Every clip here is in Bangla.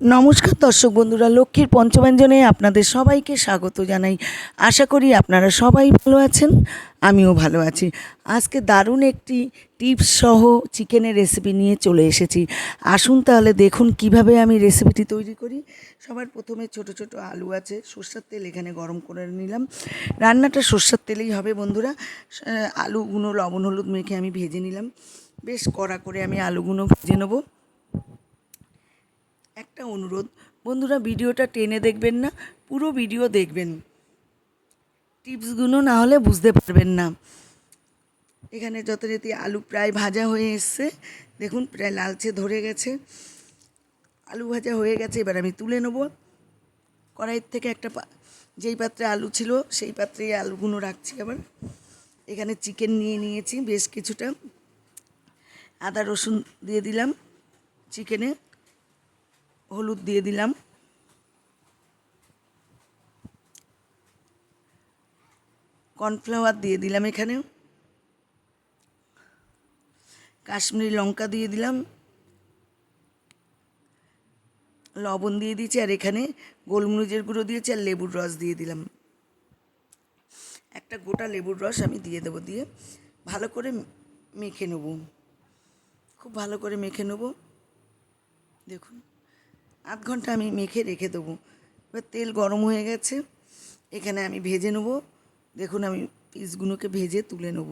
নমস্কার দর্শক বন্ধুরা, লক্ষ্মীর পঞ্চব্যঞ্জনে আপনাদের সবাইকে স্বাগত জানাই। আশা করি আপনারা সবাই ভালো আছেন, আমিও ভালো আছি। আজকে দারুণ একটি টিপস সহ চিকেনের রেসিপি নিয়ে চলে এসেছি। আসুন তাহলে দেখুন কীভাবে আমি রেসিপিটি তৈরি করি। সবার প্রথমে ছোট ছোট আলু আছে, সর্ষের তেল এখানে গরম করে নিলাম। রান্নাটা সর্ষের তেলেই হবে বন্ধুরা। আলুগুলো লবণ, হলুদ মেখে আমি ভেজে নিলাম। বেশ কড়া করে আমি আলুগুলো ভেজে নেব। একটা অনুরোধ। বন্ধুরা, ভিডিওটা টেনে দেখবেন না, পুরো ভিডিও দেখবেন। টিপসগুলো না হলে বুঝতে পারবেন না। এখানে যথারীতি আলু প্রায় ভাজা হয়ে এসছে। দেখুন, প্রায় লালচে ধরে গেছে। আলু ভাজা হয়ে গেছে, এবার আমি তুলে নেব। কড়াইয়ের থেকে একটা যেই পাত্রে আলু ছিল, সেই পাত্রে আলুগুলো রাখছি আবার। এখানে চিকেন নিয়ে নিয়েছি, বেশ কিছুটা। আদা রসুন দিয়ে দিলাম চিকেনে। হলুদ দিয়ে দিলাম। কর্নফ্লাওয়ার দিয়ে দিলাম এখানে। কাশ্মীরি লঙ্কা দিয়ে দিলাম। লবণ দিয়ে দিয়েছি আর এখানে গোলমরিচের গুঁড়ো দিয়েছি আর লেবুর রস দিয়ে দিলাম। একটা গোটা লেবুর রস আমি দিয়ে দেবো দিয়ে। ভালো করে মেখে নেব। খুব ভালো করে মেখে নেব। দেখুন। আধ ঘণ্টা আমি মেখে রেখে দেবো। এবার তেল গরম হয়ে গেছে। এখানে আমি ভেজে নেব। দেখুন আমি পিসগুলোকে ভেজে তুলে নেব।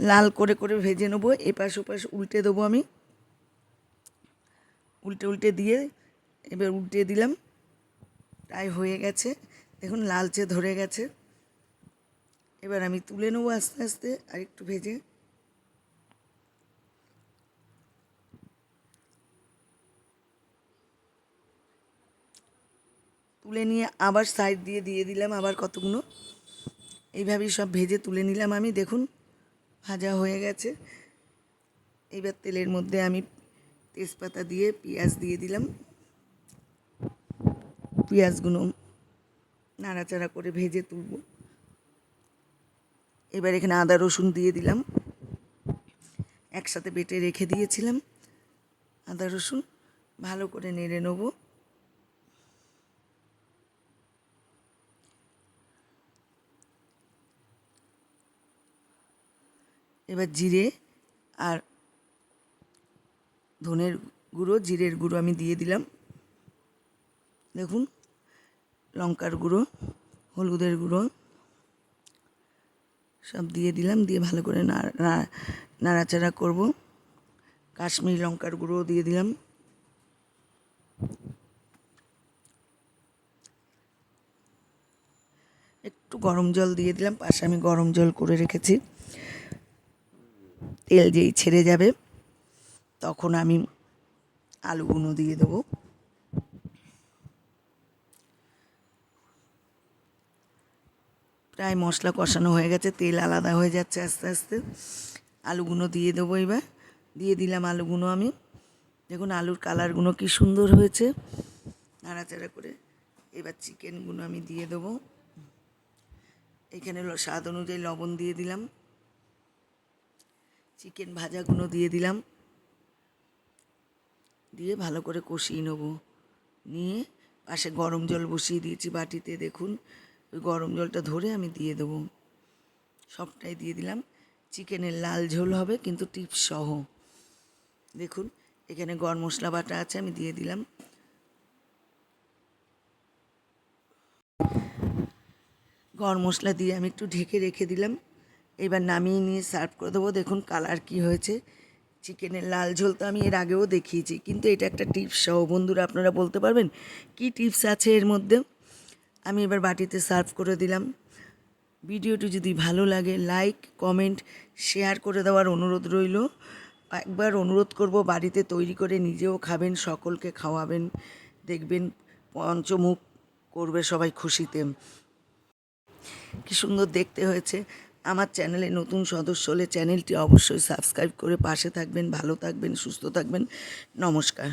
লাল করে করে ভেজে নেব। এপাশ ওপাশ উল্টে দেবো আমি। উল্টে উল্টে দিয়ে এবার উল্টে দিলাম। প্রায় হয়ে গেছে। দেখুন লালচে ধরে গেছে। এবার আমি তুলে নেব আস্তে আস্তে। আর একটু ভেজে তুলে নিয়ে আবার সাইড দিয়ে দিয়ে দিলাম আবার কতগুলো। এইভাবেই সব ভেজে তুলে নিলাম আমি। দেখুন, ভাজা হয়ে গেছে। এইবার তেলের মধ্যে আমি তেজপাতা দিয়ে পেঁয়াজ দিয়ে দিলাম। পেঁয়াজগুলো নাড়াচাড়া করে ভেজে তুলব। এবার এখানে আদা, রসুন দিয়ে দিলাম। একসাথে বেটে রেখে দিয়েছিলাম আদা, রসুন। ভালো করে নেড়ে নেব। এবার জিরে আর ধনের গুঁড়ো, জিরের গুঁড়ো আমি দিয়ে দিলাম। দেখুন, লঙ্কার গুঁড়ো, হলুদের গুঁড়ো সব দিয়ে দিলাম, দিয়ে ভালো করে নাড়া- নাড়া- নাড়াচাড়া করব। কাশ্মীরি লঙ্কার গুঁড়ো দিয়ে দিলাম। একটু গরম জল দিয়ে দিলাম, পাশে আমি গরম জল করে রেখেছি। তেল যেই ছেড়ে যাবে, তখন আমি আলুগুলো দিয়ে দেবো। প্রায় মশলা কষানো হয়ে গেছে, তেল আলাদা হয়ে যাচ্ছে আস্তে আস্তে। আলুগুলো দিয়ে দেবো এবার। দিয়ে দিলাম আলুগুলো আমি। দেখুন আলুর কালারগুলো কি সুন্দর হয়েছে। নাড়াচাড়া করে এবার চিকেনগুলো আমি দিয়ে দেবো। এখানে স্বাদ অনুযায়ী লবণ দিয়ে দিলাম। চিকেন ভাজাগুলো দিয়ে দিলাম। দিয়ে ভালো করে কষিয়ে নেব। নিয়ে পাশে গরম জল বসিয়ে দিয়েছি বাটিতে, দেখুন। ওই গরম জলটা ধরে আমি দিয়ে দেবো। সবটাই দিয়ে দিলাম। চিকেনের লাল ঝোল হবে, কিন্তু টিপস সহ। দেখুন, এখানে গরম মশলা বাটা আছে, আমি দিয়ে দিলাম। গরম মশলা দিয়ে আমি একটু ঢেকে রেখে দিলাম। এবার নামিয়ে নিয়ে সার্ভ করে দেবো। দেখুন কালার কি হয়েছে। চিকেনের লাল ঝোল তো আমি এর আগেও দেখিয়েছি, কিন্তু এটা একটা টিপস সহ। বন্ধুরা, আপনারা বলতে পারবেন কি টিপস আছে এর মধ্যে? আমি এবার বাটিতে সার্ভ করে দিলাম। ভিডিওটি যদি ভালো লাগে লাইক কমেন্ট শেয়ার করে দেওয়ার অনুরোধ রইল। একবার অনুরোধ করব, বাড়িতে তৈরি করে নিজেও খাবেন, সকলকে খাওয়াবেন, দেখবেন পঞ্চমুখ করবে সবাই খুশিতে। কি সুন্দর দেখতে হয়েছে। আমার চ্যানেলে নতুন সদস্য হলে চ্যানেলটি অবশ্যই সাবস্ক্রাইব করে পাশে থাকবেন, ভালো থাকবেন, সুস্থ থাকবেন। নমস্কার।